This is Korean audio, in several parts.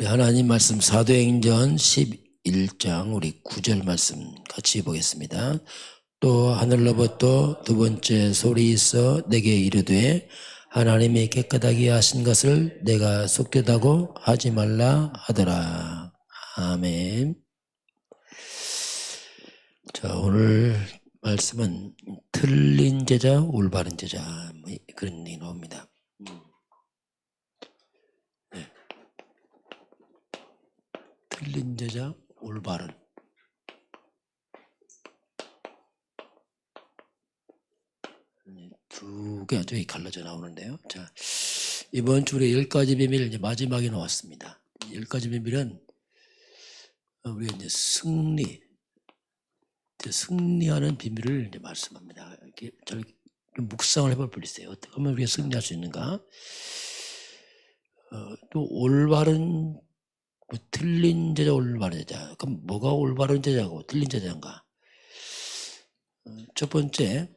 우리 하나님 말씀 사도행전 11장 우리 9절 말씀 같이 보겠습니다. 또 하늘로부터 두 번째 소리 있어 내게 이르되 하나님이 깨끗하게 하신 것을 내가 속되다고 하지 말라 하더라. 아멘. 자 오늘 말씀은 틀린 제자 올바른 제자 뭐 그런 얘기 나옵니다. 틀린 제자 올바른 두 개가 좀 갈라져 나오는데요. 자 이번 주 우리 열 가지 비밀 이제 마지막에 나왔습니다. 열 가지 비밀은 어, 우리가 이제 승리, 이제 승리하는 비밀을 이제 말씀합니다. 이렇게 좀 묵상을 해볼 있어요. 어떻게 하면 우리가 승리할 수 있는가? 어, 또 올바른 뭐 틀린 제자 올바른 제자. 그럼 뭐가 올바른 제자고 틀린 제자인가? 어, 첫 번째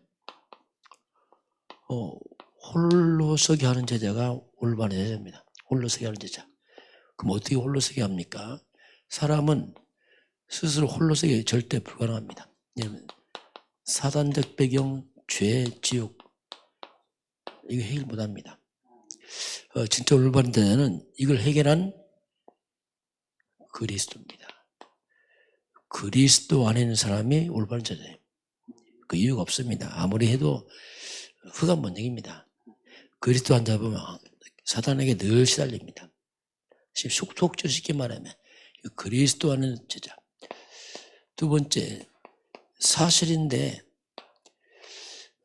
어, 홀로서기 하는 제자가 올바른 제자입니다. 홀로서기 하는 제자. 그럼 어떻게 홀로서기 합니까? 사람은 스스로 홀로서기 절대 불가능합니다. 왜냐하면 사단적 배경 죄 지옥 이거 해결 못합니다. 어, 진짜 올바른 제자는 이걸 해결한 그리스도입니다. 그리스도 안에 있는 사람이 올바른 자예요. 그 이유가 없습니다. 아무리 해도 흑암 번영입니다. 그리스도 안 잡으면 사단에게 늘 시달립니다. 속, 속절 쉽게 말하면 그리스도 안에 있는 제자. 두 번째 사실인데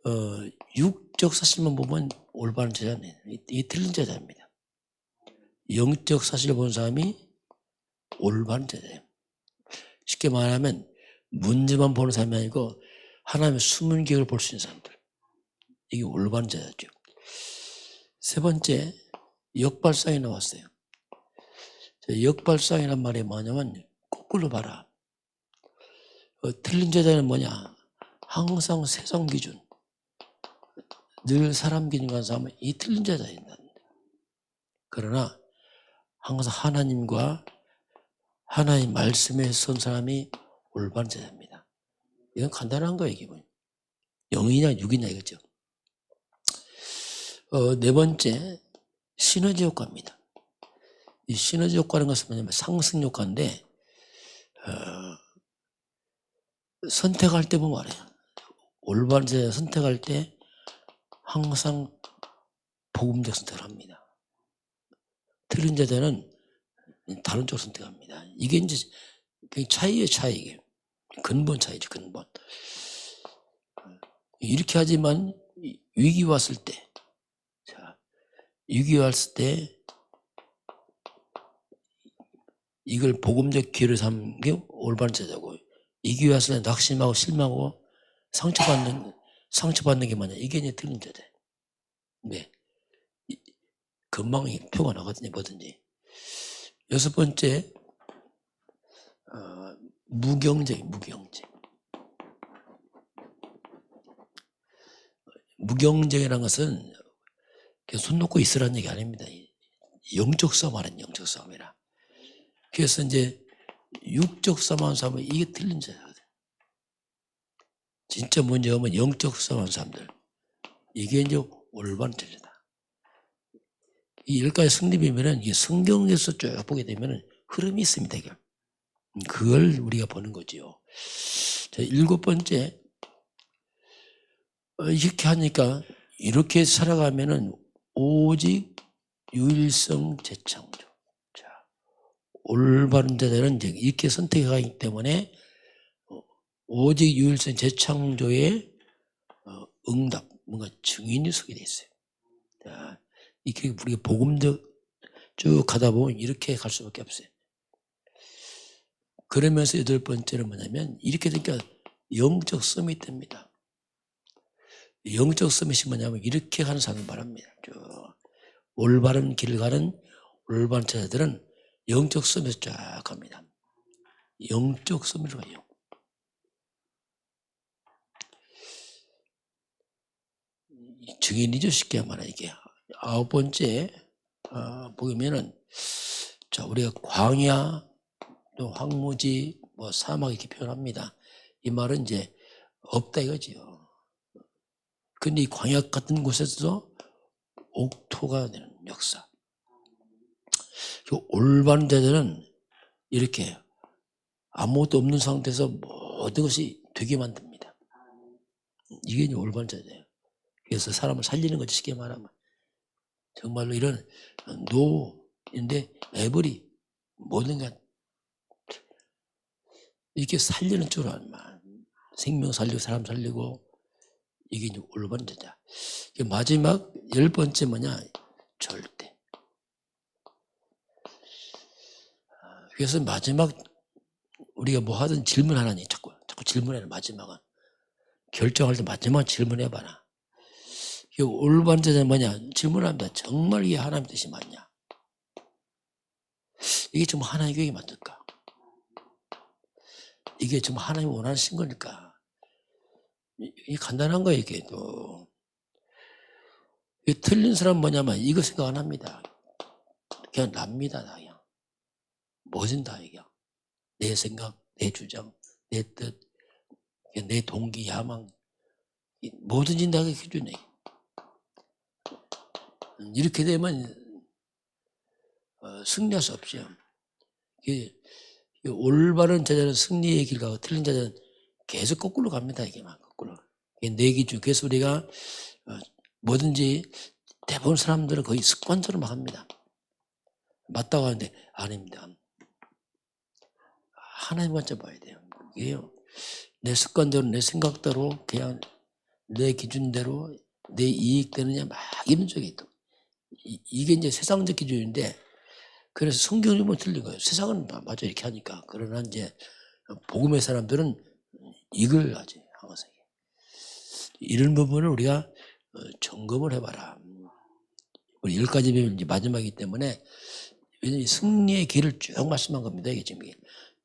어, 육적 사실만 보면 올바른 제자는 이 틀린 제자입니다. 영적 사실을 본 사람이 올바른 제자예요. 쉽게 말하면 문제만 보는 사람이 아니고 하나님의 숨은 계획을 볼 수 있는 사람들. 이게 올바른 제자죠. 세 번째, 역발상이 나왔어요. 역발상이란 말이 뭐냐면 거꾸로 봐라. 어, 틀린 제자는 뭐냐? 항상 세상 기준, 늘 사람 기준 가는 사람은 이 틀린 제자입니다. 그러나 항상 하나님과 하나님 말씀에 선 사람이 올바른 제자입니다. 이건 간단한 거예요, 기본. 영이냐 육이냐 이거죠. 어, 네 번째, 시너지 효과입니다. 이 시너지 효과는 것은 뭐냐면 상승 효과인데, 어, 선택할 때 보면 알아요. 올바른 제자 선택할 때 항상 복음적 선택을 합니다. 틀린 제자는 다른 쪽 선택합니다. 이게 이제 차이의 차이. 근본 차이죠, 근본. 이렇게 하지만 위기 왔을 때, 자, 위기 왔을 때 이걸 복음적 기회를 삼는 게 올바른 제자고, 위기 왔을 때 낙심하고 실망하고 상처받는, 상처받는 게 뭐냐. 이게 이제 틀린 제자. 네. 금방 표가 나거든요, 뭐든지. 여섯 번째, 어, 무경쟁, 무경쟁. 무경쟁이라는 것은 손 놓고 있으라는 얘기 아닙니다. 영적 싸움 하는 영적 싸움이라. 그래서 이제 육적 싸움하는 사람은 이게 틀린 자거든. 진짜 문제하면 영적 싸움하는 사람들. 이게 이제 올바른 자다. 이 열 가지 승리 비밀은 이게 성경에서 쭉 보게 되면 흐름이 있습니다. 이게. 그걸 우리가 보는 거지요. 자, 일곱 번째, 어, 이렇게 하니까 이렇게 살아가면은 오직 유일성 재창조. 자, 올바른 자들은 이렇게 선택하기 때문에 어, 오직 유일성 재창조의 어, 응답, 뭔가 증인이 서게 돼 있어요. 자, 이렇게 우리가 복음도 쭉 가다 보면 이렇게 갈 수밖에 없어요. 그러면서 여덟 번째는 뭐냐면 이렇게 되니까 영적 서밋 됩니다. 영적 서밋이 뭐냐면 이렇게 가는 사람을 말합니다. 쭉 올바른 길을 가는 올바른 자들은 영적 서밋 쫙 갑니다. 영적 서밋으로 가요. 증인이죠 쉽게 말하 이게 아홉 번째 어, 보면은 자, 우리가 광야, 또 황무지, 뭐 사막 이렇게 표현합니다. 이 말은 이제 없다 이거지요. 근데 이 광야 같은 곳에서도 옥토가 되는 역사. 그 올바른 자들은 이렇게 아무것도 없는 상태에서 모든 것이 되게 만듭니다. 이게 올바른 자예요. 그래서 사람을 살리는 거지 쉽게 말하면 정말로 이런 노인데 에버리 모든 것 이렇게 살리는 줄 알만 생명 살리고 사람 살리고 이게 이제 올바른. 이게 마지막 열 번째 뭐냐 절대. 아, 그래서 마지막 우리가 뭐 하든 질문 하나니 자꾸 자꾸 질문해라 마지막은 결정할 때 마지막 질문해봐라. 이 올바른 자자 뭐냐 질문합니다. 정말 이게 하나님 뜻이 맞냐? 이게 정말 하나님 계획이 맞을까? 이게 정말 하나님 원하신 거니까? 이- 이게 간단한 거예요 이게 또. 이 틀린 사람 뭐냐면 이거 생각 안 합니다. 그냥 납니다 다 그냥. 뭐든 다 그냥. 내 생각, 내 주장, 내 뜻, 내 동기, 야망 이 뭐든지 다 기준에 음, 이렇게 되면 어, 승리할 수 없죠. 올바른 자자는 승리의 길 가고 틀린 자자는 계속 거꾸로 갑니다. 이게 막 거꾸로. 이게 내 기준. 그래서 우리가 어, 뭐든지 대부분 사람들은 거의 습관처럼 막 합니다. 맞다고 하는데 아닙니다. 하나님 관점 봐야 돼요. 이게요. 내 습관대로 내 생각대로 그냥 내 기준대로 내 이익되느냐 막 이런 적이 있다. 이- 이게 이제 세상적 기준인데 그래서 성경이 뭐 틀린 거예요. 세상은 마- 맞아 이렇게 하니까. 그러나 이제 복음의 사람들은 이걸 하지 항상. 이런 부분을 우리가 어, 점검을 해봐라. 우리 열 가지 비밀 이제 마지막이기 때문에 왜냐면 이 승리의 길을 쭉 말씀한 겁니다. 이게 지금.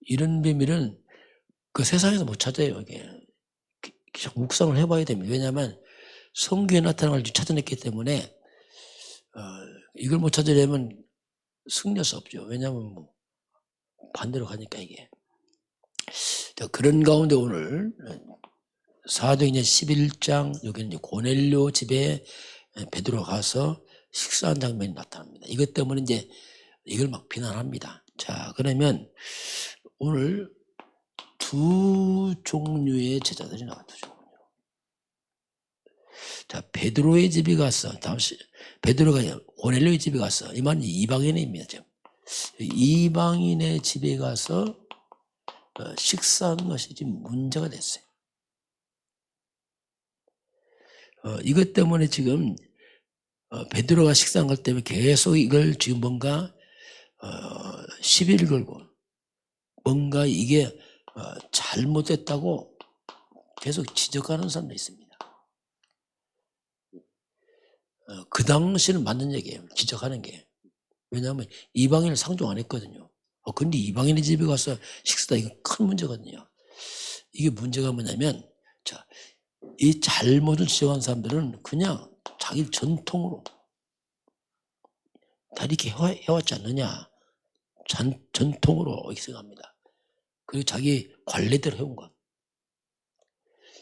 이런 비밀은 그 세상에서 못 찾아요. 이게 기- 기- 묵상을 해봐야 됩니다. 왜냐하면 성경에 나타난 걸 찾아냈기 때문에 어, 이걸 못 찾으려면 승리할 수 없죠. 왜냐하면 뭐 반대로 가니까 이게. 자, 그런 가운데 오늘 사도행전 11장 여기는 고넬료 집에 베드로 가서 식사한 장면이 나타납니다. 이것 때문에 이제 이걸 막 비난합니다. 자, 그러면 오늘 두 종류의 제자들이 종류. 자, 베드로의 집에 가서 다시 베드로가 고넬료의 집에 가서 이 말은 이방인입니다. 지금. 이방인의 집에 가서 어, 식사한 것이 지금 문제가 됐어요. 어, 이것 때문에 지금 어, 베드로가 식사한 것 때문에 계속 이걸 지금 뭔가 어, 시비를 걸고 뭔가 이게 어, 잘못됐다고 계속 지적하는 사람도 있습니다. 어, 그 당시는 맞는 얘기예요. 지적하는 게. 왜냐하면 이방인을 상종 안 했거든요. 어, 근데 이방인의 집에 가서 식사다 이거 큰 문제거든요. 이게 문제가 뭐냐면 자, 이 잘못을 지적한 사람들은 그냥 자기 전통으로 다 이렇게 해와- 해왔지 않느냐. 전, 전통으로 이렇게 생각합니다. 그리고 자기 관례대로 해온 것.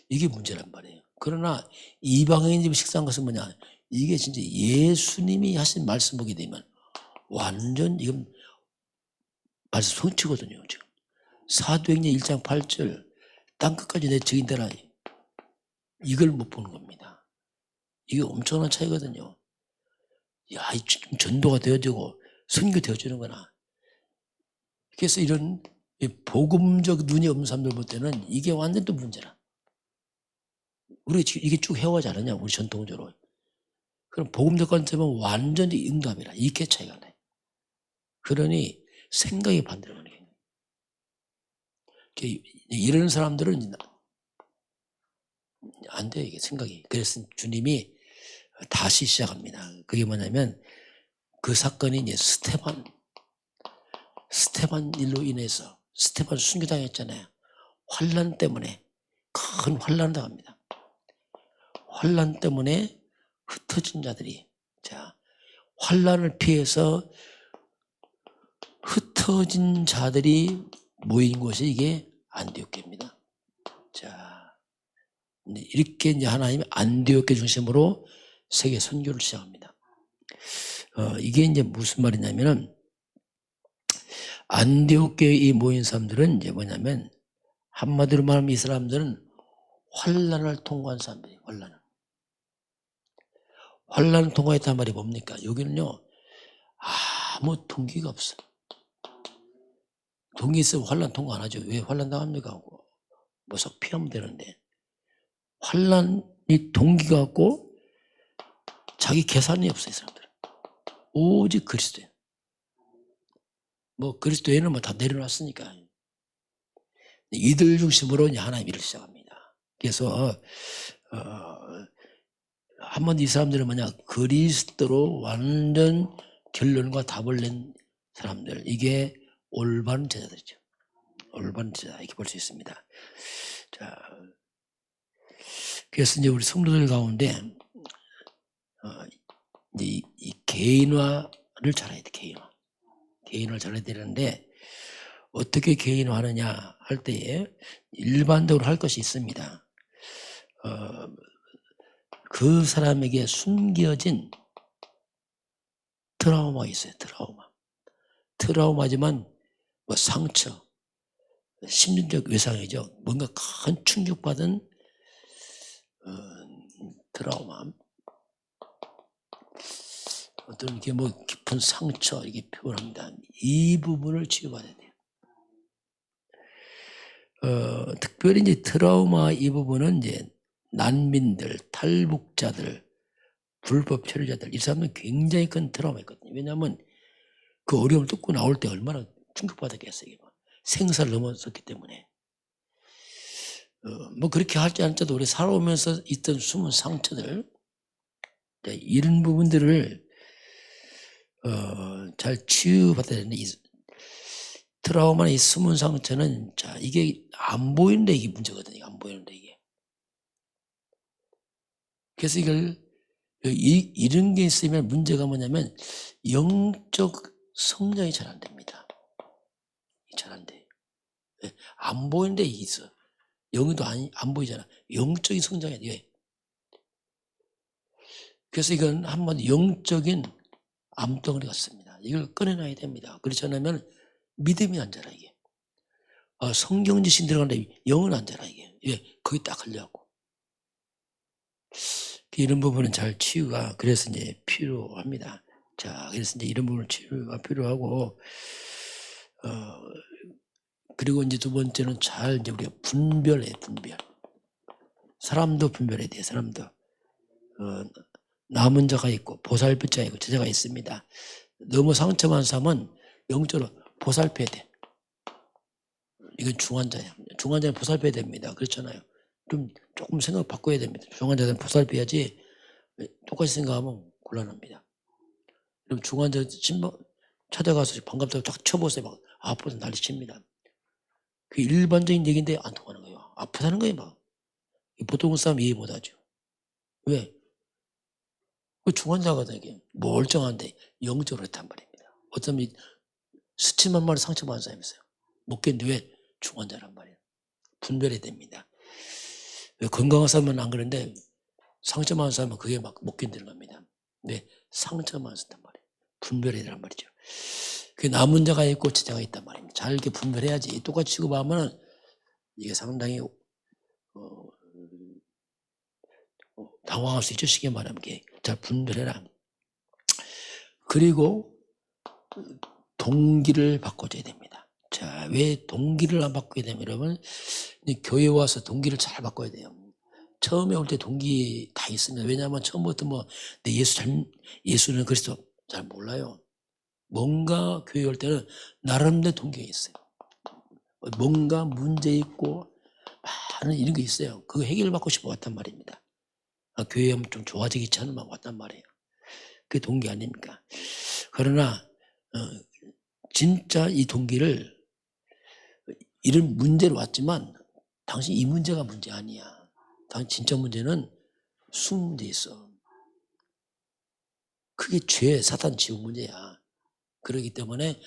이게 문제란 말이에요. 그러나 이방인 집 식사한 것은 뭐냐. 이게 진짜 예수님이 하신 말씀 보게 되면 완전 이건 말씀 성취거든요. 지금 사도행전 1장 8절 땅끝까지 내 증인 되라 이걸 못 보는 겁니다. 이게 엄청난 차이거든요. 야, 전도가 되어지고 선교 되어지는 거나. 그래서 이런 이 복음적 눈이 없는 사람들 볼 때는 이게 완전 또 문제라. 우리 지금 이게 쭉 해와지 않느냐, 우리 전통적으로. 그럼 복음적 관점은 완전히 응답이라. 이게 차이가 나요. 그러니 생각이 반대로 가는 거예요. 이런 사람들은 안 돼요, 이게 생각이. 그래서 주님이 다시 시작합니다. 그게 뭐냐면 그 사건이 이제 스테반, 스테반 일로 인해서 스테반 순교당했잖아요. 환란 때문에 큰 환란을 당합니다. 환란 때문에 흩어진 자들이 자 환란을 피해서 흩어진 자들이 모인 곳이 이게 안디옥교입니다. 자, 이렇게 이제 하나님이 안디옥교 중심으로 세계 선교를 시작합니다. 어, 이게 이제 무슨 말이냐면은 안디옥교에 이 모인 사람들은 이제 뭐냐면 한마디로 말하면 이 사람들은 환란을 통과한 사람들이 환란을. 환란을 통과했단 말이 뭡니까? 여기는요 아무 동기가 없어. 동기 있으면 환란 통과 안 하죠. 왜 환란 당합니까? 뭐석 피하면 되는데 환란이 동기가 없고 자기 계산이 없어요, 이 사람들. 오직 그리스도예요. 뭐 그리스도에는 뭐 다 내려놨으니까 이들 중심으로 이제 하나님 일을 시작합니다. 그래서 어, 한번 이 사람들은 뭐냐 그리스도로 완전 결론과 답을 낸 사람들 이게 올바른 제자들이죠. 올바른 제자 이렇게 볼 수 있습니다. 자, 그래서 이제 우리 성도들 가운데 어, 이제 이, 이 개인화를 잘해야 돼 개인화. 개인화를 잘해야 되는데 어떻게 개인화하느냐 할 때에 일반적으로 할 것이 있습니다. 어, 그 사람에게 숨겨진 트라우마가 있어요. 트라우마. 트라우마지만 뭐 상처, 심리적 외상이죠. 뭔가 큰 충격받은 어, 트라우마. 어떤 이게 뭐 깊은 상처 이게 표현합니다. 이 부분을 치유받아야 돼요. 어, 특별히 이제 트라우마 이 부분은 이제 난민들, 탈북자들, 불법 체류자들 이 사람은 굉장히 큰 트라우마 있거든요. 왜냐하면 그 어려움을 뚫고 나올 때 얼마나 충격받았겠어요. 이게. 생사를 넘어섰기 때문에. 어, 뭐 그렇게 할지 않더라도 우리 살아오면서 있던 숨은 상처들 자, 이런 부분들을 어, 잘 치유받아야 되는데 이 트라우마나 이 숨은 상처는 자 이게 안 보이는데 이게 문제거든요. 안 보이는데 이게. 그래서 이걸 이, 이런 게 있으면 문제가 뭐냐면 영적 성장이 잘 안 됩니다. 잘 안 돼. 예, 안 보이는데 있어. 영도 안, 안 보이잖아. 영적인 성장이 돼. 그래서 이건 한번 영적인 암덩어리 같습니다. 이걸 꺼내놔야 됩니다. 그렇지 않으면 믿음이 안 자라, 이게. 아, 성경 지신 들어가는데 영은 안 자라, 이게. 예, 거기 딱 걸려갖고. 이런 부분은 잘 치유가, 그래서 이제 필요합니다. 자, 그래서 이제 이런 부분을 치유가 필요하고, 어, 그리고 이제 두 번째는 잘 이제 우리가 분별해, 분별. 사람도 분별해야 돼, 사람도. 어, 남은 자가 있고, 보살펴자가 있고, 제자가 있습니다. 너무 상처만 사면 영적으로 보살펴야 돼. 이건 중환자야. 중환자는 보살펴야 됩니다. 그렇잖아요. 좀 조금 생각 바꿔야 됩니다. 중환자는 보살펴야지 똑같이 생각하면 곤란합니다. 그럼 중환자 침방 찾아가서 반갑다고 쫙 쳐보세요. 막 아파서 난리 칩니다. 그 일반적인 얘기인데 안 통하는 거예요. 아프다는 거예요, 막. 보통 사람 이해 못 하죠. 왜? 그 중환자거든 이게 멀쩡한데 영적으로 했단 말입니다. 어떤 수치만 말로 상처받은 사람이 있어요. 못 견디 왜? 중환자란 말이에요. 분별해야 됩니다. 왜 건강한 사람은 안 그런데 상처만 사람은 그게 막 못 견디는 겁니다. 근데 상처만 쓴단 말이에요. 분별해야 되란 말이죠. 그 남은 자가 있고 제자가 있단 말입니다. 잘 이렇게 분별해야지. 똑같이 취급하면 이게 상당히 어, 어, 당황할 수 있죠. 쉽게 말하면 이게 잘 분별해라. 그리고 동기를 바꿔줘야 됩니다. 자, 왜 동기를 안 바꿔야 되면 여러분 교회 와서 동기를 잘 바꿔야 돼요. 처음에 올 때 동기 다 있습니다. 왜냐하면 처음부터 뭐 내 예수 잘 예수는 그리스도 잘 몰라요. 뭔가 교회 올 때는 나름대로 동기가 있어요. 뭔가 문제 있고 많은 이런 게 있어요. 그거 해결받고 싶어 왔단 말입니다. 아, 교회 하면 좀 좋아지기 않으면 왔단 말이에요. 그게 동기 아닙니까? 그러나 어, 진짜 이 동기를 이런 문제로 왔지만 당신 이 문제가 문제 아니야. 당신 진짜 문제는 데 있어. 그게 죄, 사탄 지옥 문제야. 그러기 때문에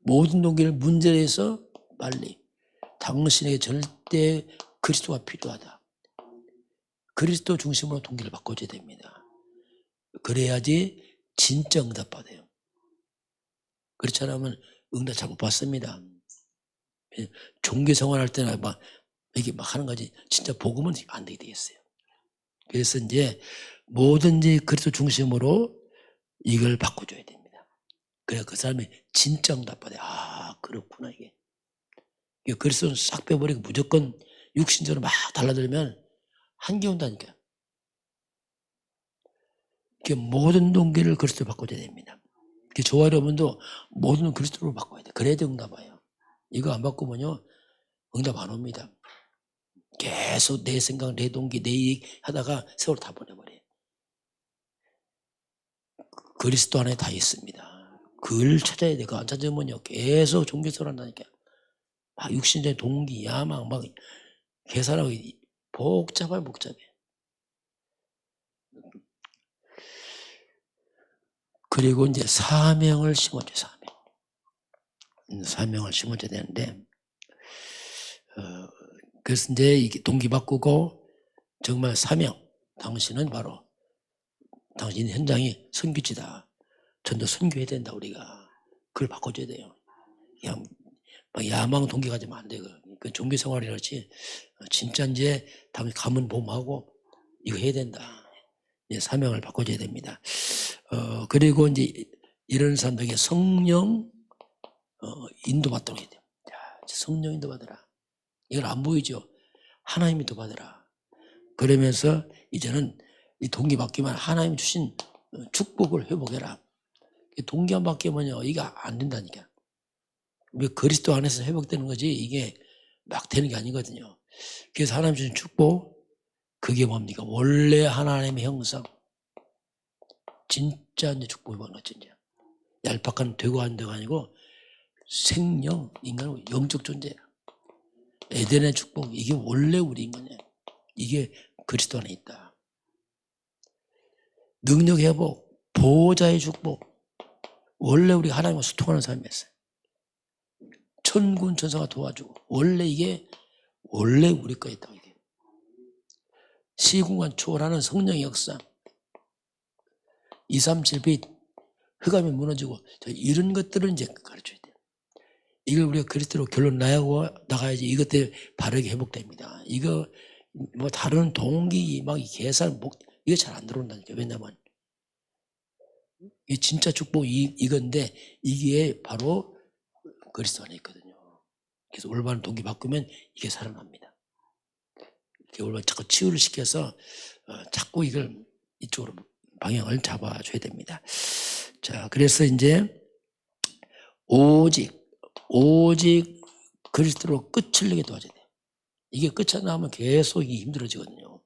모든 동기를 문제에서 빨리 당신에게 절대 그리스도가 필요하다. 그리스도 중심으로 동기를 바꿔줘야 됩니다. 그래야지 진짜 응답 받아요. 그렇지 않으면 응답 잘못 받습니다. 예, 종교 생활할 때나 막 이게 막 하는 거지 진짜 복음은 안 되게 되겠어요. 그래서 이제 뭐든지 그리스도 중심으로 이걸 바꿔줘야 됩니다. 그래야 그 사람이 진짜 응답 받아요. 아 그렇구나 이게. 이게 그리스도는 싹 빼버리고 무조건 육신적으로 막 달라들면 한계 온다니까요. 이게 모든 동기를 그리스도로 바꿔줘야 됩니다. 이게 저와 여러분도 모든 그리스도로 바꿔야 돼. 그래야 응답 와요. 이거 안 바꾸면요 응답 안 옵니다. 계속 내 생각, 내 동기, 내 이익 하다가 세월 다 보내버려요. 그리스도 안에 다 있습니다. 그걸 찾아야 돼. 그안 찾으면요 계속 종교생활 한다니까. 막 육신적인 동기, 야망, 막 계산하고 복잡해 복잡해. 그리고 이제 사명을 심어줘 사명. 음, 사명을 심어줘야 되는데 어, 그래서 이제 이게 동기 바꾸고 정말 사명 당신은 바로 당신 현장이 선교지다. 전도 선교해야 된다 우리가 그걸 바꿔줘야 돼요. 그냥 막 야망 동기 가지면 안 되고 그 종교 생활이랄지 진짜 이제 당신 가문 보험하고 이거 해야 된다. 이제 사명을 바꿔줘야 됩니다. 어, 그리고 이제 이런 사람들에게 성령 어, 인도받도록 해야 돼요. 자, 성령 인도 받으라. 이걸 안 보이죠? 하나님 인도받으라. 그러면서 이제는 이 동기 바뀌면 하나님 주신 어, 축복을 회복해라. 동기 안 바뀌면요, 이게 안 된다니까. 왜 그리스도 안에서 회복되는 거지 이게 막 되는 게 아니거든요. 그래서 하나님 주신 축복, 그게 뭡니까? 원래 하나님의 형상. 진짜 이제 축복이 받는 거죠, 이제. 얄팍한 되고 안 되고 아니고 생명, 인간은 영적 존재야. 에덴의 축복, 이게 원래 우리 인간이야. 이게 그리스도 안에 있다. 능력 회복, 보호자의 축복. 원래 우리 하나님과 소통하는 삶이었어요. 천군 천사가 도와주고 원래 이게 원래 우리 거에 있다 이게. 시공간 초월하는 성령의 역사. 2, 3, 7빛 흑암이 무너지고 이런 것들을 이제 가르쳐야 돼요. 이걸 우리가 그리스도로 결론 나고 나가야지 이것 때문에 바르게 회복됩니다. 이거 뭐 다른 동기 막 계산 목 이거 잘 안 들어온다니까 왜냐면 이 진짜 축복 이 이건데 이게 바로 그리스도 안에 있거든요. 그래서 올바른 동기 바꾸면 이게 살아납니다. 이렇게 올바른 자꾸 치유를 시켜서 어, 자꾸 이걸 이쪽으로 방향을 잡아줘야 됩니다. 자, 그래서 이제 오직 오직 그리스도로 끝을 내게 도와줘야 돼요. 이게 끝이 안 나오면 계속 이게 힘들어지거든요.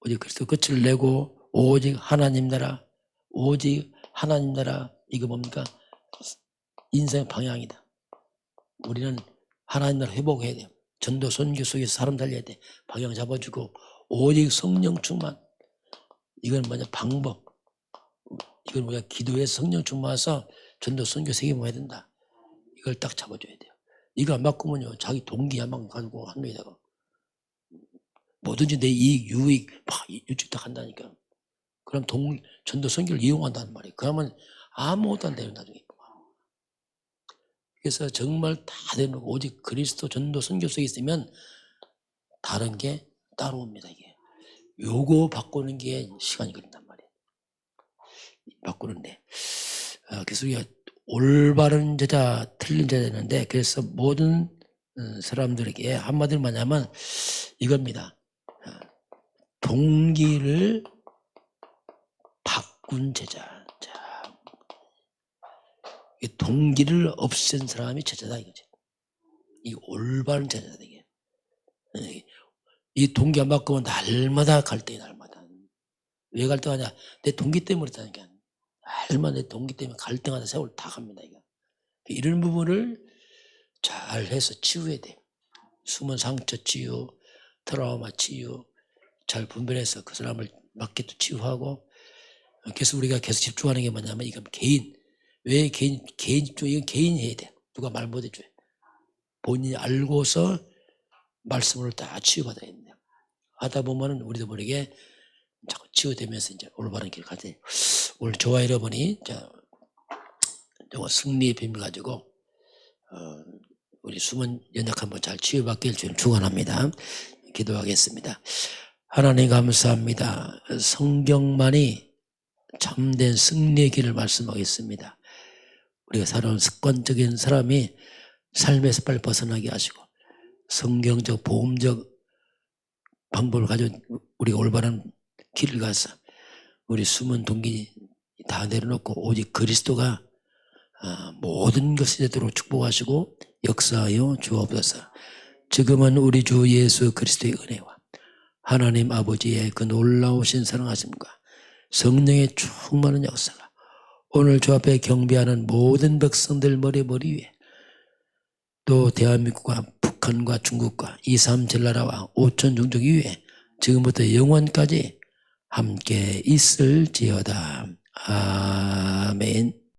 오직 그리스도 끝을 내고 오직 하나님 나라 오직 하나님 나라 이거 뭡니까? 인생 방향이다. 우리는 하나님 나라 회복해야 돼요. 전도 선교 속에서 사람 달려야 돼. 방향 잡아주고 오직 성령 충만. 이건 뭐냐 방법. 이건 뭐야 기도해서 성령 충만해서 전도 선교 세계모해야 된다. 이걸 딱 잡아줘야 돼요. 이거 안 바꾸면요 자기 동기 야망 가지고 한명이다가 뭐든지 내 이익 유익 막 일찍 딱 한다니까. 그럼 동 전도 선교를 이용한다는 말이에요. 그러면 아무것도 안 돼요 나중에. 그래서 정말 다 되는 거 오직 그리스도 전도 선교 속에 있으면 다른 게 따라옵니다 이게. 요거 바꾸는 게 시간이 걸린단 말이에요. 바꾸는데. 아, 그래서 우리가 올바른 제자, 틀린 제자 되는데 그래서 모든 어, 사람들에게 한마디로 말하면 이겁니다. 아, 동기를 바꾼 제자. 자, 이 동기를 없앤 사람이 제자다 이거지. 이 올바른 제자다 이게. 예, 이 동기 안 바꾸면 날마다 갈등이 날마다. 왜 갈등하냐? 내 동기 때문에 그렇다니까. 내 동기 때문에 갈등하다 세월 다 갑니다 이거. 이런 부분을 잘 해서 치유해야 돼. 숨은 상처 치유, 트라우마 치유, 잘 분별해서 그 사람을 맞게 또 치유하고 그래서 우리가 계속 집중하는 게 뭐냐면 이건 개인 왜 개인 개인 집중 이건 개인 해야 돼 누가 말 못해줘요. 본인이 알고서 말씀을 다 치유받아야 됩니다. 하다 보면은 우리도 모르게 자꾸 치유되면서 이제 올바른 길 가지. 오늘 좋아 여러분이 자, 저거 승리의 비밀 가지고 어, 우리 숨은 연약 한번 잘 치유받길 주님 축원합니다. 기도하겠습니다. 하나님 감사합니다. 성경만이 참된 승리의 길을 말씀하겠습니다. 우리가 살아온 습관적인 사람이 삶에서 빨리 벗어나게 하시고 성경적 보험적 방법을 가지고 우리가 올바른 길을 가서 우리 숨은 동기 다 내려놓고 오직 그리스도가 아, 모든 것이 되도록 축복하시고 역사하여 주옵소서. 지금은 우리 주 예수 그리스도의 은혜와 하나님 아버지의 그 놀라우신 사랑하심과 성령의 충만한 역사가 오늘 주 앞에 경배하는 모든 백성들 머리 머리 위에 또 대한민국과 북한과 중국과 이삼 젤나라와 오천 종족 위에 지금부터 영원까지 함께 있을지어다. 아멘.